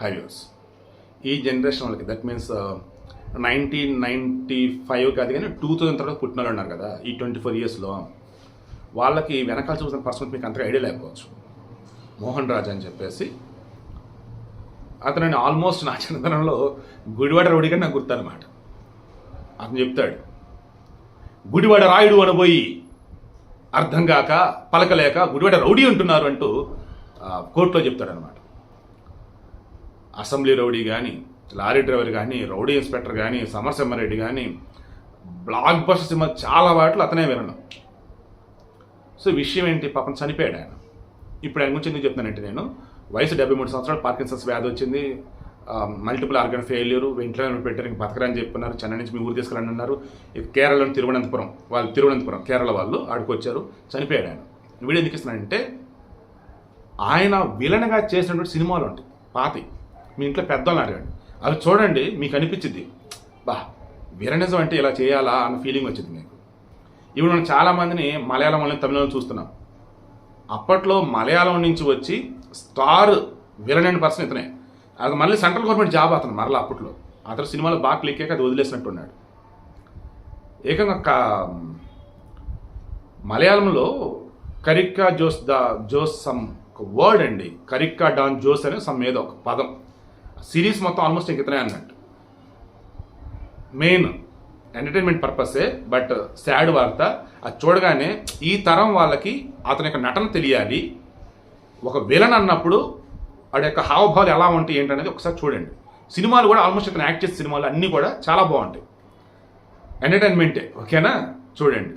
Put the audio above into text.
Highways ఈ generation వాళ్ళకి that means nineteen ninety five కాదు కానీ టూ థౌజండ్ తర్వాత పుట్టిన వాళ్ళు ఉన్నారు కదా ఈ ట్వంటీ ఫోర్ ఇయర్స్లో వాళ్ళకి వెనకాల చూసిన పర్సన్ మీకు అంతగా ఐడియా లేకపోవచ్చు. మోహన్ రాజ్ అని చెప్పేసి అతను ఆల్మోస్ట్ నా చిన్నతనంలో గుడివాడ రౌడీగా నాకు గుర్తనమాట అతను చెప్తాడు గుడివాడ రాయుడు అనబోయి అర్థం కాక పలకలేక గుడివాడ రౌడీ అంటున్నారు అంటూ కోర్టులో చెప్తాడనమాట అసెంబ్లీ రౌడీ కానీ లారీ డ్రైవర్ కానీ రౌడీ ఇన్స్పెక్టర్ కానీ సమరసింహారెడ్డి కానీ బ్లాక్ బస్టర్ సినిమా చాలా వాటిలో అతనే వినడం సో విషయం ఏంటి? పాపం చనిపోయాడు ఆయన. ఇప్పుడు ఆయన గురించి ఎందుకు చెప్తున్నానంటే నేను వయసు డెబ్బై మూడు సంవత్సరాలు పార్కిన్సన్స్ వ్యాధి వచ్చింది మల్టిపుల్ ఆర్గన్ ఫెయిల్యూర్ వెంటనే పెట్టారు ఇంక బతకరని చెప్పన్నారు చెన్నై నుంచి మీ ఊరు తీసుకురండి అన్నారు. ఇక కేరళలోని తిరువనంతపురం వాళ్ళు తిరువనంతపురం కేరళ వాళ్ళు ఆడుకొచ్చారు వచ్చారు చనిపోయాడు ఆయన. వీడియో ఎందుకు ఇస్తున్నానంటే ఆయన విలనగా చేసినటువంటి సినిమాలు ఉంటాయి పాతి మీ ఇంట్లో పెద్దోళ్ళని అడగండి అవి చూడండి మీకు అనిపించింది బా వీరనిజం అంటే ఇలా చేయాలా అన్న ఫీలింగ్ వచ్చింది మీకు ఇప్పుడు మనం చాలామందిని మలయాళం వాళ్ళని తమిళంలో చూస్తున్నాం. అప్పట్లో మలయాళం నుంచి వచ్చి స్టార్ వీరనేని పర్సన్ ఇతనే. అది మళ్ళీ సెంట్రల్ గవర్నమెంట్ జాబ్ అతను మరలా అప్పట్లో. అతను సినిమాలో బాగా క్లిక్ అయ్యాక అది వదిలేసినట్టున్నాడు ఏకంగా మలయాళంలో కరిక్కా జోస్ ద జోస్ సమ్ ఒక వర్డ్ అండి. కరిక్కా డాన్ జోస్ అనే సమ్ ఏదో ఒక పదం. సిరీస్ మొత్తం ఆల్మోస్ట్ ఇంక ఇతనే అన్నట్టు. మెయిన్ ఎంటర్టైన్మెంట్ పర్పసే బట్ శాడ్ వార్త. అది చూడగానే ఈ తరం వాళ్ళకి అతని యొక్క నటన తెలియాలి. ఒక విలన్ అన్నప్పుడు వాడి యొక్క హావభావాలు ఎలా ఉంటాయి ఏంటనేది ఒకసారి చూడండి. సినిమాలు కూడా ఆల్మోస్ట్ ఇతను యాక్ట్ చేసే సినిమాలు అన్నీ కూడా చాలా బాగుంటాయి. ఎంటర్టైన్మెంటే ఓకేనా? చూడండి.